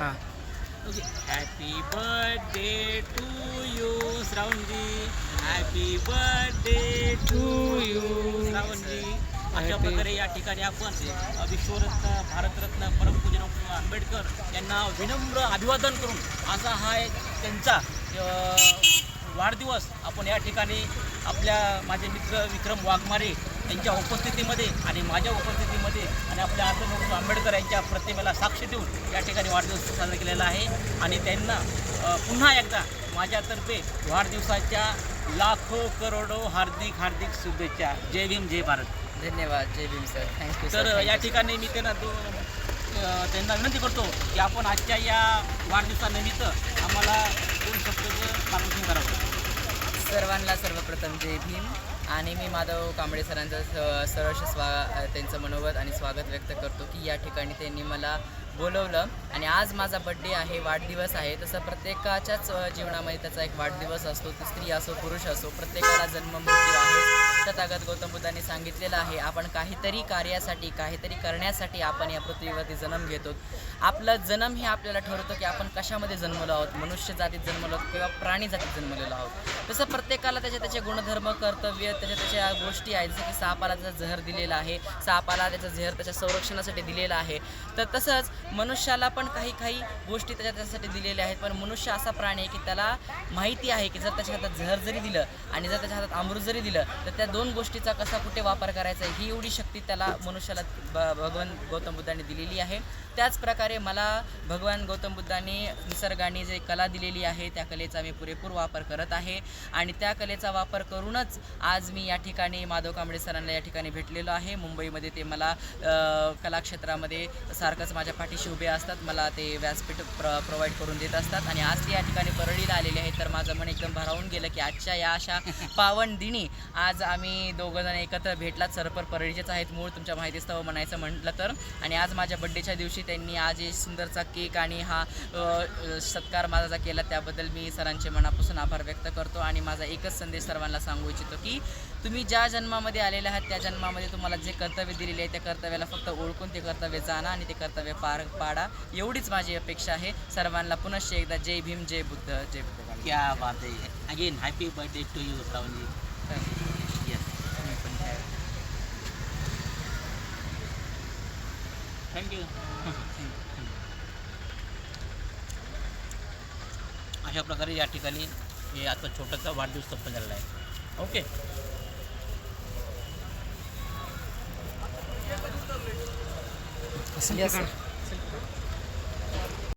हां. Okay happy birthday to you Shravanji happy birthday to you Shravanji अशा प्रकारे या ठिकाणी आपण विश्वरत्न भारतरत्न परमपूजन आंबेडकर यांना विनम्र अभिवादन करून असा हा एक त्यांचा वाढदिवस आपण या ठिकाणी आपल्या माझे मित्र विक्रम वाघमारे यांच्या उपस्थितीमध्ये आणि माझ्या उपस्थितीमध्ये आणि आपल्या डॉक्टर आंबेडकर यांच्या प्रतिमेला साक्ष देऊन या ठिकाणी वाढदिवस साजरा केलेला आहे. आणि त्यांना पुन्हा एकदा माझ्यातर्फे वाढदिवसाच्या लाखो करोडो हार्दिक हार्दिक शुभेच्छा. जय भीम जय भारत. धन्यवाद. जय भीम सर. थँक्यू तर या ठिकाणी मी त्यांना दो त्यांना विनंती करतो की आपण आजच्या या वाढदिवसानिमित्त आम्हाला दोन शब्दाचं मार्गदर्शन करावं. सर्वांना सर्वप्रथम जय भीम. आणि मी माधव कांबळे सरांचं स- सहर्ष स्वा त्यांचं मनोगत आणि स्वागत व्यक्त करतो की या ठिकाणी त्यांनी मला बोलवलं. आणि आज माझा बड्डे आहे वाढदिवस आहे. तसं प्रत्येकाच्याच जीवनामध्ये त्याचा एक वाढदिवस असतो ती स्त्री असो पुरुष असो प्रत्येकाला जन्म मृत्यू आहे. तथागत गौतम बुद्धांनी सांगितलेलं आहे आपण काहीतरी कार्यासाठी काहीतरी करण्यासाठी आपण या पृथ्वीवरती जन्म घेतो. आपला जन्म हे आपल्याला ठरवतो की आपण कशामध्ये जन्मलो आहोत मनुष्य जातीत जन्मलो आहोत किंवा प्राणी जातीत जन्मलेलो आहोत. तसं प्रत्येकाला त्याचे त्याचे गुणधर्म कर्तव्य त्याच्या त्याच्या गोष्टी आहेत जसं की सापाला त्याचा जहर दिलेला आहे सापाला त्याचा जहर त्याच्या संरक्षणासाठी दिलेला आहे. तर तसंच मनुष्याला पण काही काही गोष्टी त्याच्या त्याच्यासाठी दिलेल्या आहेत पण मनुष्य असा प्राणी आहे की त्याला माहिती आहे की जर त्याच्या हातात जहर जरी दिलं आणि जर त्याच्या हातात अमृत जरी दिलं तर त्या दोन गोष्टीचा कसा कुठे वापर करायचा आहे ही एवढी शक्ती त्याला मनुष्याला ब भगवान गौतम बुद्धांनी दिलेली आहे. त्याच प्रकारे मला भगवान गौतम बुद्धांनी निसर्गाने जे कला दिलेली आहे त्या कलेचा मी पुरेपूर वापर करत आहे. आणि त्या कलेचा वापर करूनच आज मी या ठिकाणी माधव कांबळे सरांना या ठिकाणी भेटलेलो आहे. मुंबईमध्ये ते मला कलाक्षेत्रामध्ये सारखंच माझ्या पाठीशी उभे असतात. मला ते व्यासपीठ प्र प्रोव्हाइड करून देत असतात. आणि आज ते या ठिकाणी परळीला आलेले आहेत. तर माझं मन एकदम भारावून गेलं की आजच्या या अशा पावन दिनी आज आम्ही दोघंजण एकत्र भेटलात. सरपर परळीचेच आहेत मूळ तुमच्या माहितीस्तव म्हणायचं म्हटलं तर. आणि आज माझ्या बड्डेच्या दिवशी त्यांनी आज एक सुंदरचा केक आणि हा सत्कार माझा केला. त्याबद्दल मी सरांचे मनापासून आभार व्यक्त करतो आणि माझा एकच संदेश सर्वांना सांगू इच्छितो की तुम्ही ज्या जन्मामध्ये आलेले आहात त्या जन्मामध्ये तुम्हाला जे कर्तव्य दिलेले आहे त्या कर्तव्याला फक्त ओळखून ते कर्तव्य जाणा आणि ते कर्तव्य पार पाडा. एवढीच माझी अपेक्षा आहे. सर्वांना पुनश्च एकदा जय भीम जय बुद्ध जय बुद्ध. क्या बात आहे again happy birthday to you Shravanji thank you अशा प्रकारे या ठिकाणी हे आता छोटासा वाढदिवस संपन्न झालेला आहे. Okay Yes, sir.